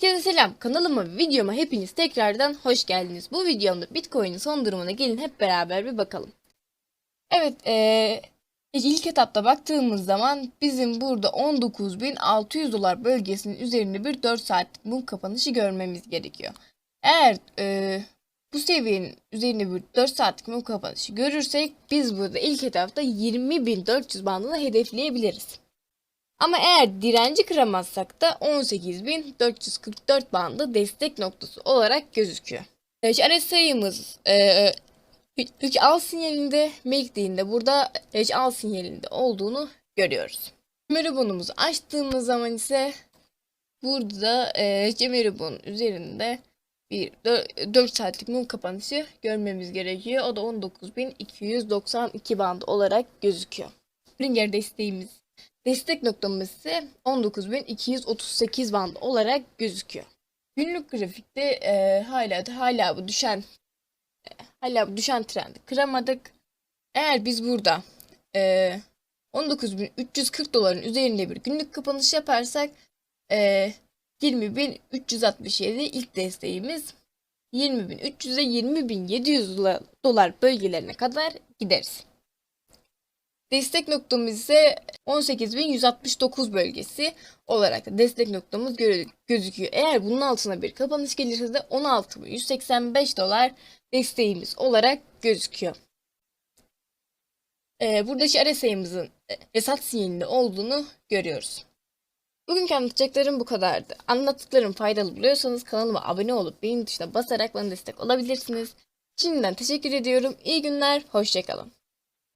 Herkese selam. Kanalıma ve videoma hepiniz tekrardan hoş geldiniz. Bu videomda Bitcoin'in son durumuna gelin hep beraber bir bakalım. Evet, eee ilk etapta baktığımız zaman bizim burada 19.600 dolar bölgesinin üzerinde bir 4 saatlik mum kapanışı görmemiz gerekiyor. Eğer eee, bu seviyenin üzerinde bir 4 saatlik mum kapanışı görürsek biz burada ilk etapta 20.400 bandını hedefleyebiliriz. Ama eğer direnci kıramazsak da 18.444 bandı destek noktası olarak gözüküyor. Sayımız e, 3 al sinyalinde, MACD'inde burada 3 al sinyalinde olduğunu görüyoruz. Meribonumuzu açtığımız zaman ise burada e, Cemeribon üzerinde bir 4 saatlik mum kapanışı görmemiz gerekiyor. O da 19.292 bandı olarak gözüküyor. Ringer desteğimiz Destek noktamız ise 19.238 band olarak gözüküyor. Günlük grafikte e, hala hala bu düşen e, hala bu düşen trendi kıramadık. Eğer biz burada e, 19.340 doların üzerinde bir günlük kapanış yaparsak e, 20.367 ilk desteğimiz 20.300'e 20.700 dolar bölgelerine kadar gideriz. Destek noktamız ise 18.169 bölgesi olarak destek noktamız gözüküyor. Eğer bunun altına bir kapanış gelirse de 16.185 dolar desteğimiz olarak gözüküyor. Ee, buradaki RSI'mızın esat sinyalinde olduğunu görüyoruz. Bugünkü anlatacaklarım bu kadardı. Anlattıklarım faydalı buluyorsanız kanalıma abone olup beğeni tuşuna basarak bana destek olabilirsiniz. Şimdiden teşekkür ediyorum. İyi günler, hoşçakalın.